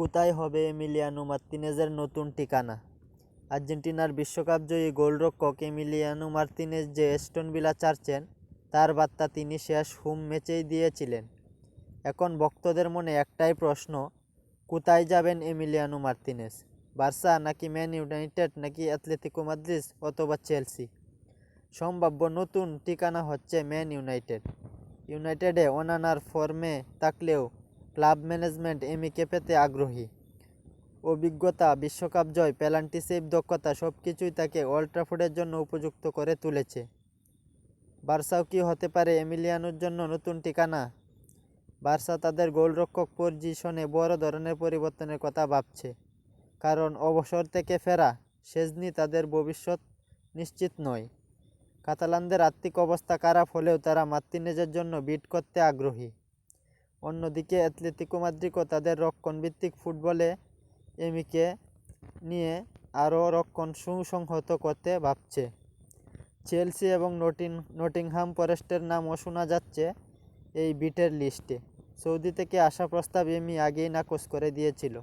কোথায় হবে এমিলিয়ানো মার্তিনেজের নতুন ঠিকানা? আর্জেন্টিনার বিশ্বকাপ জয়ী গোলরক্ষক এমিলিয়ানো মার্তিনেজ যে ভিলা ছাড়ছেন তার বার্তা তিনি শেষ হোম ম্যাচেই দিয়েছিলেন। এখন ভক্তদের মনে একটাই প্রশ্ন, কোথায় যাবেন এমিলিয়ানো মার্তিনেজ? বার্সা নাকি ম্যান ইউনাইটেড নাকি অ্যাথলেটিকো মাদ্রিস অথবা চেলসি? সম্ভাব্য নতুন ঠিকানা হচ্ছে ম্যান ইউনাইটেড। ইউনাইটেডে অনানার ফর্মে থাকলেও ক্লাব ম্যানেজমেন্ট এমিকে পেতে আগ্রহী। অভিজ্ঞতা, বিশ্বকাপ জয়, পেনাল্টি সেভ, দক্ষতা সব কিছুই তাকে ওল্ড ট্রাফোর্ডের জন্য উপযুক্ত করে তুলেছে। বার্সাও কি হতে পারে এমিলিয়ানোর জন্য নতুন ঠিকানা? বার্সা তাদের গোলরক্ষক পজিশনে বড় ধরনের পরিবর্তনের কথা ভাবছে। কারণ অবসর থেকে ফেরা শেজনি তাদের ভবিষ্যৎ নিশ্চিত নয়। কাতালানদের আর্থিক অবস্থা খারাপ হলেও তারা মার্তিনেজের জন্য বিট করতে আগ্রহী। অন্যদিকে অ্যাথলেটিকো মাদ্রিকো তাদের রক্ষণভিত্তিক ফুটবলে এমিকে নিয়ে আরও রক্ষণ সুসংহত করতে ভাবছে। চেলসি এবং নটিন নটিংহাম ফরেস্টের নামও শোনা যাচ্ছে এই বিটের লিস্টে। সৌদি থেকে আসা প্রস্তাব এমি আগেই নাকচ করে দিয়েছিল।